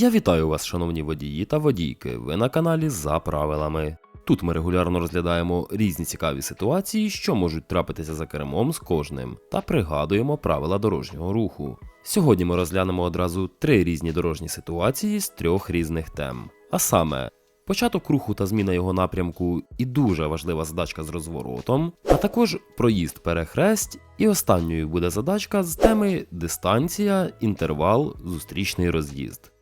Я вітаю вас, шановні водії та водійки. Ви на каналі за правилами. Тут ми регулярно розглядаємо різні цікаві ситуації, що можуть трапитися за кермом з кожним, та пригадуємо правила дорожнього руху. Сьогодні ми розглянемо одразу три різні дорожні ситуації з трьох різних тем. А саме початок руху та зміна його напрямку і дуже важлива задачка з розворотом, а також проїзд перехресть, і останньою буде задачка з теми дистанція, інтервал, зустрічний роз'їзд.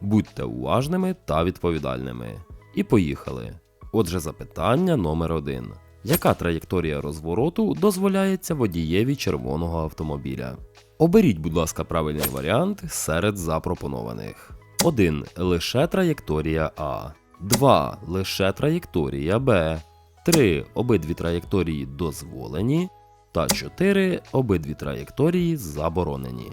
Будьте уважними та відповідальними. І поїхали. Отже, запитання номер один. Яка траєкторія розвороту дозволяється водієві червоного автомобіля? Оберіть, будь ласка, правильний варіант серед запропонованих. 1. Лише траєкторія А. 2. Лише траєкторія Б. 3. Обидві траєкторії дозволені. Та 4. Обидві траєкторії заборонені.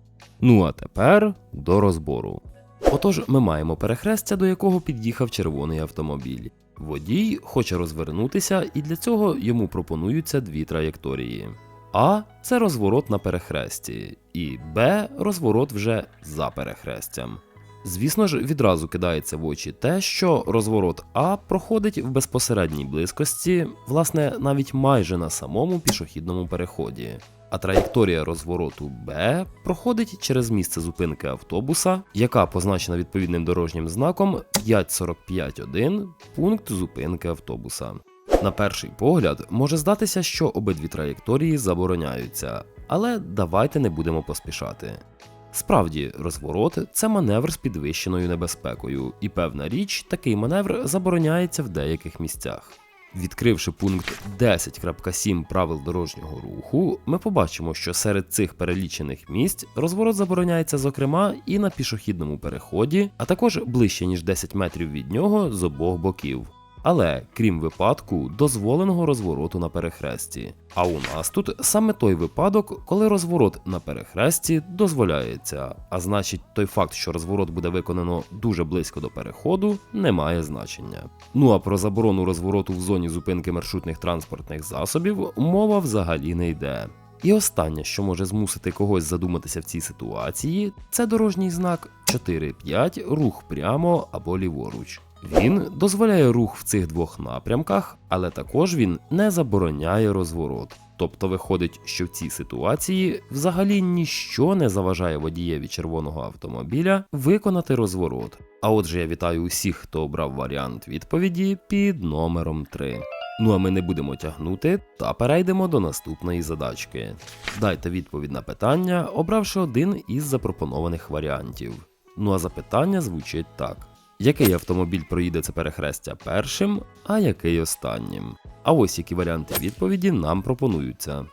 Ну а тепер до розбору. Отож, ми маємо перехрестя, до якого під'їхав червоний автомобіль. Водій хоче розвернутися, і для цього йому пропонуються дві траєкторії. А це розворот на перехресті, і Б розворот вже за перехрестям. Звісно ж, відразу кидається в очі те, що розворот А проходить в безпосередній близькості, власне, навіть майже на самому пішохідному переході. А траєкторія розвороту Б проходить через місце зупинки автобуса, яка позначена відповідним дорожнім знаком 545.1 пункт зупинки автобуса. На перший погляд може здатися, що обидві траєкторії забороняються, але давайте не будемо поспішати. Справді, розворот це маневр з підвищеною небезпекою, і певна річ, такий маневр забороняється в деяких місцях. Відкривши пункт 10.7 правил дорожнього руху, ми побачимо, що серед цих перелічених місць розворот забороняється, зокрема, і на пішохідному переході, а також ближче ніж 10 метрів від нього з обох боків. Але крім випадку дозволеного розвороту на перехресті. А у нас тут саме той випадок, коли розворот на перехресті дозволяється, а значить, той факт, що розворот буде виконано дуже близько до переходу, не має значення. Ну а про заборону розвороту в зоні зупинки маршрутних транспортних засобів мова взагалі не йде. І останнє, що може змусити когось задуматися в цій ситуації, це дорожній знак 4.5 рух прямо або ліворуч. Він дозволяє рух в цих двох напрямках, але також він не забороняє розворот. Тобто виходить, що в цій ситуації взагалі ніщо не заважає водієві червоного автомобіля виконати розворот. А отже, я вітаю усіх, хто обрав варіант відповіді під номером 3. Ну а ми не будемо тягнути та перейдемо до наступної задачки. Дайте відповідь на питання, обравши один із запропонованих варіантів. Ну а запитання звучить так. Який автомобіль проїде це перехрестя першим, а який останнім? А ось які варіанти відповіді нам пропонуються: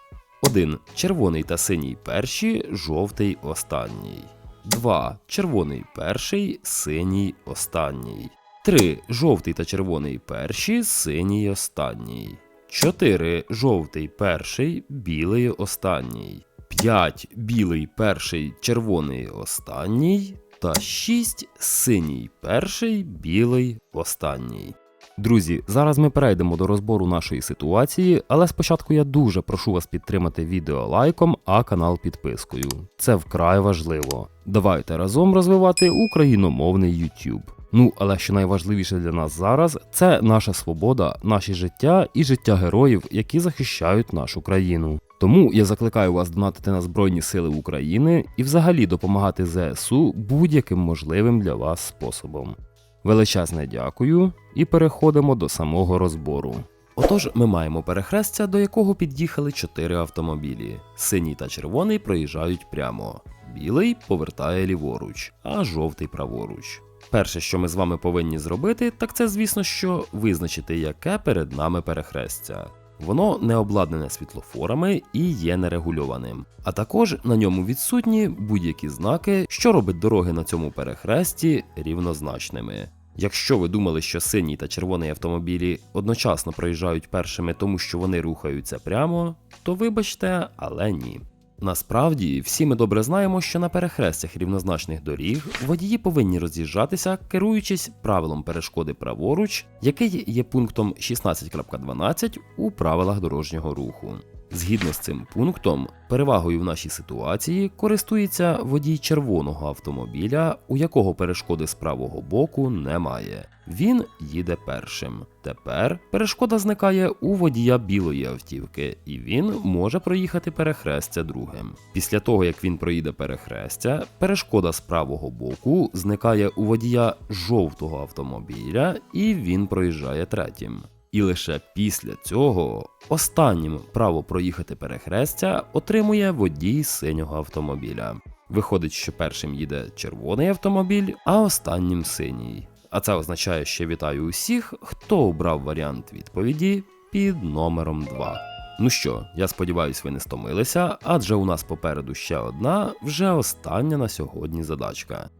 1. Червоний та синій перший, жовтий останній. 2. Червоний перший, синій останній. 3. Жовтий та червоний перший, синій останній. 4. Жовтий перший, білий останній. 5. Білий перший, червоний останній. Та 6. Синій перший, білий останній. Друзі, зараз ми перейдемо до розбору нашої ситуації, але спочатку я дуже прошу вас підтримати відео лайком, а канал підпискою. Це вкрай важливо. Давайте разом розвивати україномовний YouTube. Ну, але що найважливіше для нас зараз, це наша свобода, наші життя і життя героїв, які захищають нашу країну. Тому я закликаю вас донатити на Збройні Сили України і взагалі допомагати ЗСУ будь-яким можливим для вас способом. Величезне дякую і переходимо до самого розбору. Отож, ми маємо перехрестя, до якого під'їхали чотири автомобілі. Синій та червоний проїжджають прямо, білий повертає ліворуч, а жовтий праворуч. Перше, що ми з вами повинні зробити, так це, звісно, що визначити, яке перед нами перехрестя. Воно не обладнане світлофорами і є нерегульованим. А також на ньому відсутні будь-які знаки, що робить дороги на цьому перехресті рівнозначними. Якщо ви думали, що синій та червоний автомобілі одночасно проїжджають першими, тому що вони рухаються прямо, то вибачте, але ні. Насправді, всі ми добре знаємо, що на перехрестях рівнозначних доріг водії повинні роз'їжджатися, керуючись правилом перешкоди праворуч, який є пунктом 16.12 у правилах дорожнього руху. Згідно з цим пунктом, перевагою в нашій ситуації користується водій червоного автомобіля, у якого перешкоди з правого боку немає. Він їде першим. Тепер перешкода зникає у водія білої автівки, і він може проїхати перехрестя другим. Після того, як він проїде перехрестя, перешкода з правого боку зникає у водія жовтого автомобіля, і він проїжджає третім. І лише після цього останнім право проїхати перехрестя отримує водій синього автомобіля. Виходить, що першим їде червоний автомобіль, а останнім синій. А це означає, що вітаю усіх, хто обрав варіант відповіді під номером 2. Ну що, я сподіваюсь, ви не стомилися, адже у нас попереду ще одна, вже остання на сьогодні задачка.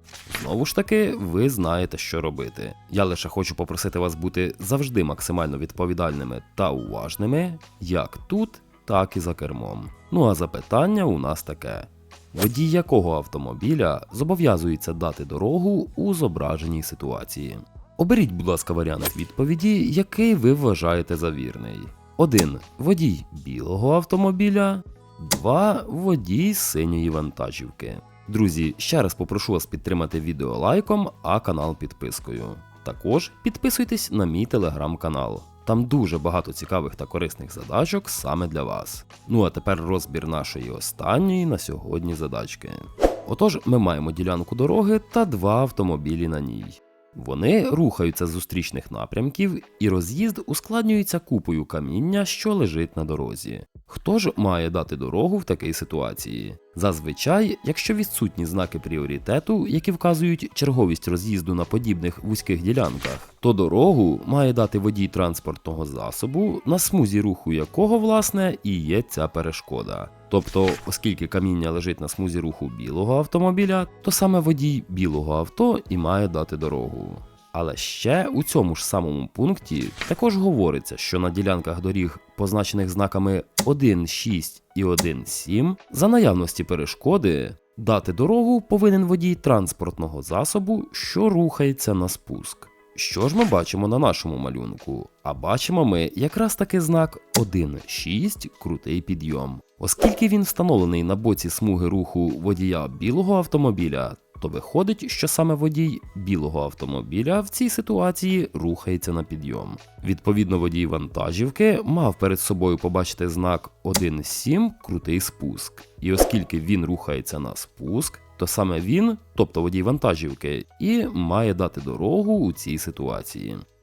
Знову ж таки, ви знаєте, що робити. Я лише хочу попросити вас бути завжди максимально відповідальними та уважними, як тут, так і за кермом. Ну а запитання у нас таке: водій якого автомобіля зобов'язується дати дорогу у зображеній ситуації? Оберіть, будь ласка, варіант відповіді, який ви вважаєте за вірний. 1. Водій білого автомобіля, 2. Водій синьої вантажівки. Друзі, ще раз попрошу вас підтримати відео лайком, а канал підпискою. Також підписуйтесь на мій телеграм-канал. Там дуже багато цікавих та корисних задачок саме для вас. Ну а тепер розбір нашої останньої на сьогодні задачки. Отож, ми маємо ділянку дороги та два автомобілі на ній. Вони рухаються з зустрічних напрямків, і роз'їзд ускладнюється купою каміння, що лежить на дорозі. Хто ж має дати дорогу в такій ситуації? Зазвичай, якщо відсутні знаки пріоритету, які вказують черговість роз'їзду на подібних вузьких ділянках, то дорогу має дати водій транспортного засобу, на смузі руху якого, власне, і є ця перешкода. Тобто, оскільки каміння лежить на смузі руху білого автомобіля, то саме водій білого авто і має дати дорогу. Але ще у цьому ж самому пункті також говориться, що на ділянках доріг, позначених знаками 1.6 і 1.7, за наявності перешкоди дати дорогу повинен водій транспортного засобу, що рухається на спуск. Що ж ми бачимо на нашому малюнку? А бачимо ми якраз таки знак 1.6 крутий підйом. Оскільки він встановлений на боці смуги руху водія білого автомобіля, то виходить, що саме водій білого автомобіля в цій ситуації рухається на підйом. Відповідно, водій вантажівки мав перед собою побачити знак 1.7 крутий спуск. І оскільки він рухається на спуск, то саме він, тобто водій вантажівки, і має дати дорогу у цій ситуації.